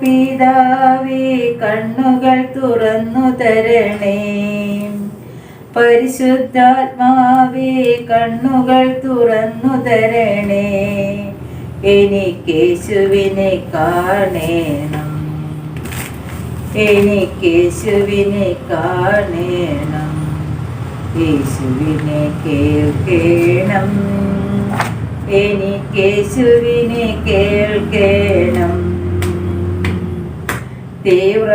പിതാവേ കണ്ണുകൾ തുറന്നു തരണേ. പരിശുദ്ധാത്മാവേ കണ്ണുകൾ തുറന്നു തരണേ. എനിക്കേശുവിനെ കാണേണം. എനിക്കേശുവിനെ കാണേണം. യേശുവിനെ കേൾക്കേണം. എനിക്കേശുവിനെ കേൾക്കേണം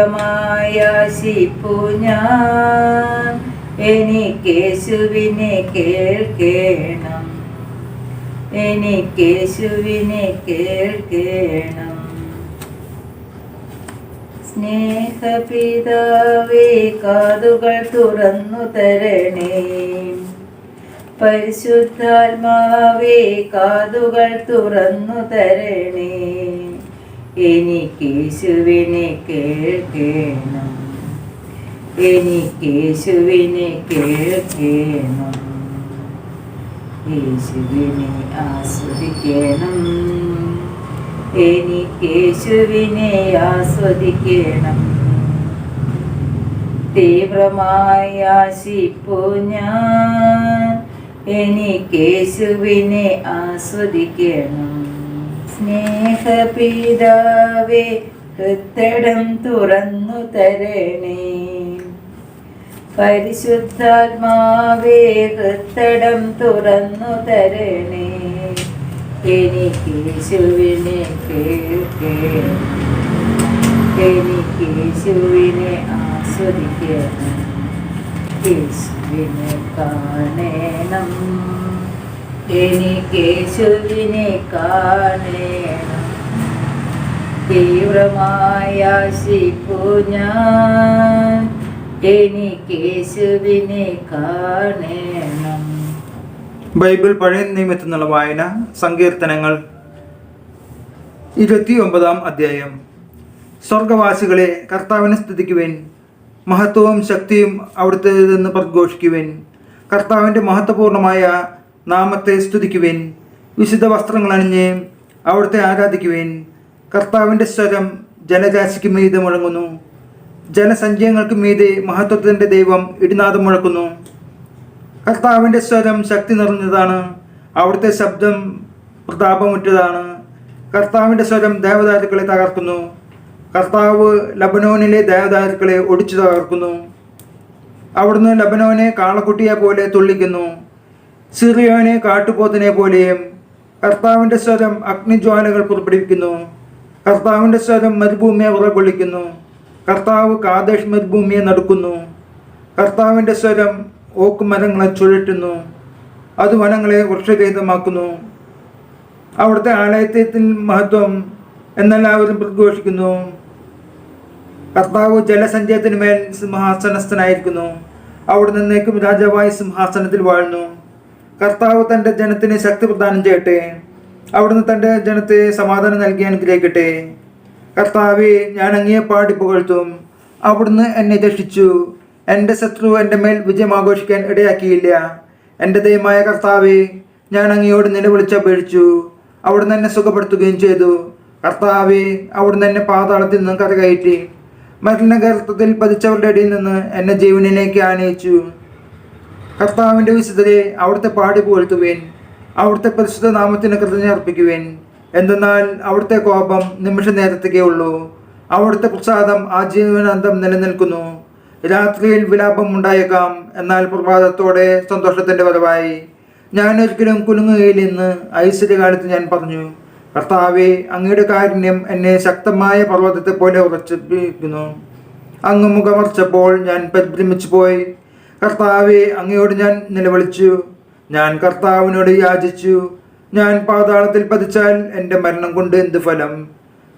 തീവ്രമായ ശിപ്പു ഞാൻ. എനിക്കേശുവിനെ കേൾക്കേണം. എനിക്കേശുവിനെ കേൾക്കേണം. സ്നേഹപിതാവേ കാതുകൾ തുറന്നു തരണേ. പരിശുദ്ധാത്മാവേ കാതുകൾ തുറന്നു തരണേ. എനിക്കേശുവിനെ കേൾക്കേണം. എനിക്കേശുവിനെ കേൾക്കേണം. യേശുവിനെ ആസ്വദിക്കണം. എനിക്കേശുവിനെ ആസ്വദിക്കണം. തീവ്രമായി ആശിപ്പു ഞാൻ. എനിക്കേശുവിനെ ആസ്വദിക്കണം. സ്നേഹപിതാവേ ഹൃത്തടം തുറന്നു തരണേ. പരിശുദ്ധാത്മാവേ ഹൃത്തടം തുറന്നു തരണേ. എനിക്ക് എനിക്കേശുവിനെ കേൾക്കണം എനിക്കേശുവിനെ ആസ്വദിക്കണം. യേശുവിനെ കാണണം. എനിക്കേശുവിനെ കാണേണം. തീവ്രമായ ശിപ്പു ഞാൻ കാണണം. ബൈബിൾ പഴയ നിയമത്തിൽ നിന്നുള്ള വായന സങ്കീർത്തനങ്ങൾ. ഇരുപത്തിയൊമ്പതാം അധ്യായം. സ്വർഗവാസികളെ കർത്താവിനെ സ്തുതിക്കുവേൻ. മഹത്വവും ശക്തിയും അവിടുത്തെ നിന്ന് പ്രഘോഷിക്കുവിൻ. കർത്താവിന്റെ മഹത്വപൂർണമായ നാമത്തെ സ്തുതിക്കുവേൻ. വിശുദ്ധ വസ്ത്രങ്ങൾ അണിഞ്ഞ് അവിടുത്തെ ആരാധിക്കുവേൻ. കർത്താവിന്റെ സ്വരം ജലരാശിക്ക് മീതെ മുഴങ്ങുന്നു. ജനസഞ്ചയങ്ങൾക്ക് മീതെ മഹത്വത്തിന്റെ ദൈവം ഇടിനാദം മുഴക്കുന്നു. കർത്താവിന്റെ സ്വരം ശക്തി നിറഞ്ഞതാണ്. അവിടുത്തെ ശബ്ദം പ്രതാപമുറ്റതാണ്. കർത്താവിന്റെ സ്വരം ദേവദാരുക്കളെ തകർക്കുന്നു. കർത്താവ് ലബനോനിലെ ദേവദാരുക്കളെ ഒടിച്ചു തകർക്കുന്നു. അവിടുന്ന് ലബനോനെ കാളക്കുട്ടിയെ പോലെ തുള്ളിക്കുന്നു. സിറിയോനെ കാട്ടുപോത്തിനെ പോലെയും കർത്താവിന്റെ സ്വരം അഗ്നിജ്വാലകൾ പുറപ്പെടുവിക്കുന്നു. കർത്താവിന്റെ സ്വരം മരുഭൂമിയെ ഉറകൊള്ളിക്കുന്നു. കർത്താവ് കാദേശ് മരുഭൂമിയെ നടക്കുന്നു. കർത്താവിന്റെ സ്വരം ഓക്ക് മരങ്ങളെ ചുഴറ്റുന്നു. അത് വനങ്ങളെ വൃക്ഷരഹിതമാക്കുന്നു. അവിടുത്തെ ആലയത്തിൽ മഹത്വം എന്നെല്ലാവരും പ്രഘോഷിക്കുന്നു. കർത്താവ് ജലസഞ്ചയത്തിന് മേൽ സിംഹാസനസ്ഥനായിരിക്കുന്നു. അവിടെ നിന്നേക്കും രാജാവായി സിംഹാസനത്തിൽ വാഴുന്നു. കർത്താവ് തന്റെ ജനത്തിന് ശക്തി പ്രദാനം ചെയ്യട്ടെ. അവിടുന്ന് തന്റെ ജനത്തെ സമാധാനം നൽകി അനുഗ്രഹിക്കട്ടെ. കർത്താവെ ഞാൻ അങ്ങയെ പാടി പുകഴ്ത്തും. അവിടുന്ന് എന്നെ രക്ഷിച്ചു. എന്റെ ശത്രു എന്റെ മേൽ വിജയം ആഘോഷിക്കാൻ ഇടയാക്കിയില്ല. എന്റെ ദൈവമായ കർത്താവെ ഞാൻ അങ്ങയോട് നിലവിളിച്ചപേക്ഷിച്ചു അവിടുന്ന് എന്നെ സുഖപ്പെടുത്തുകയും ചെയ്തു. കർത്താവെ അവിടുന്ന് എന്നെ പാതാളത്തിൽ നിന്ന് കരകയറ്റി. മരണഗർത്തത്തിൽ പതിച്ചവരുടെ ഇടയിൽ നിന്ന് എന്നെ ജീവനിലേക്ക് ആനയിച്ചു. കർത്താവിന്റെ വിശുദ്ധരെ അവിടുത്തെ പാടി പുകഴ്ത്തുവേൻ അവിടുത്തെ പരിശുദ്ധ നാമത്തിന് കൃതജ്ഞ അർപ്പിക്കുവേൻ. എന്തെന്നാൽ അവിടുത്തെ കോപം നിമിഷ നേരത്തേക്കേ ഉള്ളൂ. അവിടുത്തെ പ്രസാദം ആജീവനാന്തം നിലനിൽക്കുന്നു. രാത്രിയിൽ വിലാപം ഉണ്ടായേക്കാം. എന്നാൽ പ്രഭാതത്തോടെ സന്തോഷത്തിന്റെ വരവായി. ഞാൻ ഒരിക്കലും കുലുങ്ങുകയിൽ നിന്ന് ഐശ്വര്യകാലത്ത് ഞാൻ പറഞ്ഞു കർത്താവെ അങ്ങയുടെ കാരുണ്യം എന്നെ ശക്തമായ പർവതത്തെ പോലെ ഉറച്ചിരിക്കുന്നു അങ്ങ് മുഖമർച്ചപ്പോൾ ഞാൻ പരിഭ്രമിച്ചു പോയി കർത്താവെ അങ്ങയോട് ഞാൻ നിലവിളിച്ചു. ഞാൻ കർത്താവിനോട് യാചിച്ചു. ഞാൻ പാതാളത്തിൽ പതിച്ചാൽ എന്റെ മരണം കൊണ്ട് എന്ത് ഫലം?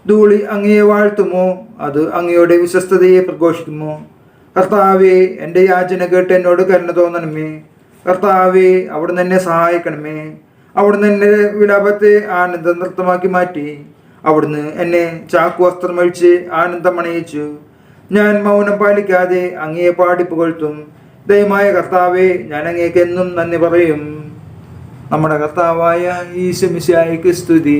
ധൂളി അങ്ങയെ വാഴ്ത്തുമോ? അത് അങ്ങയുടെ വിശ്വസ്തതയെ പ്രഘോഷിക്കുമോ? കർത്താവെ എന്റെ യാചന കേട്ട് എന്നോട് കരുണ തോന്നണമേ. കർത്താവെ അവിടുന്ന് എന്നെ സഹായിക്കണമേ. അവിടുന്ന് എന്റെ വിലാപത്തെ ആനന്ദ നൃത്തമാക്കി മാറ്റി. അവിടുന്ന് എന്നെ ചാക്കു വസ്ത്രം അഴിച്ച് ആനന്ദം അണയിച്ചു. ഞാൻ മൗനം പാലിക്കാതെ അങ്ങയെ പാടി പുകഴ്ത്തും ദയമായ കർത്താവെ ഞാൻ അങ്ങേക്ക് എന്നും നന്ദി പറയും. നമ്മുടെ കർത്താവായ ഈശമിശായിക്ക് സ്തുതി.